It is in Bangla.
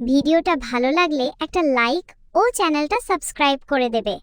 ভিডিওটা ভালো লাগলে একটা লাইক ও চ্যানেলটা সাবস্ক্রাইব করে দেবে।